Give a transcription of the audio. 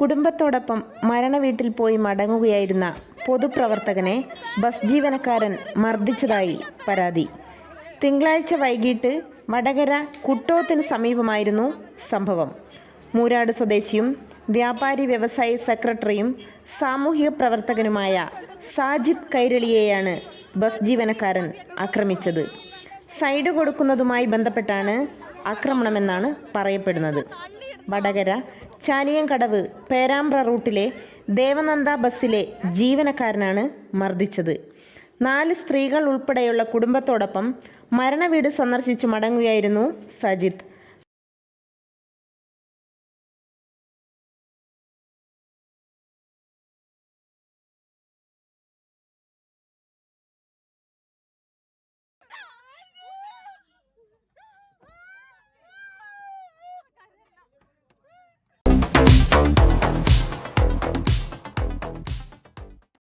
കുടുംബത്തോടൊപ്പം മരണവീട്ടിൽ പോയി മടങ്ങുകയായിരുന്ന പൊതുപ്രവർത്തകനെ ബസ് ജീവനക്കാരൻ മർദ്ദിച്ചതായി പരാതി. തിങ്കളാഴ്ച വൈകിട്ട് വടകര കുട്ടോത്തിന് സമീപമായിരുന്നു സംഭവം. മൂരാട് സ്വദേശിയും വ്യാപാരി വ്യവസായി സെക്രട്ടറിയും സാമൂഹിക പ്രവർത്തകനുമായ സാജിദ് കൈരളിയെയാണ് ബസ് ജീവനക്കാരൻ ആക്രമിച്ചത്. സൈഡ് കൊടുക്കുന്നതുമായി ബന്ധപ്പെട്ടാണ് ആക്രമണമെന്നാണ് പറയപ്പെടുന്നത്. വടകര ചാലിയങ്കടവ് പേരാമ്പ്ര റൂട്ടിലെ ദേവനന്ദ ബസ്സിലെ ജീവനക്കാരനാണ് മർദ്ദിച്ചത്. നാല് സ്ത്രീകൾ ഉൾപ്പെടെയുള്ള കുടുംബത്തോടൊപ്പം മരണവീട് സന്ദർശിച്ചു മടങ്ങുകയായിരുന്നു സജിത്ത്.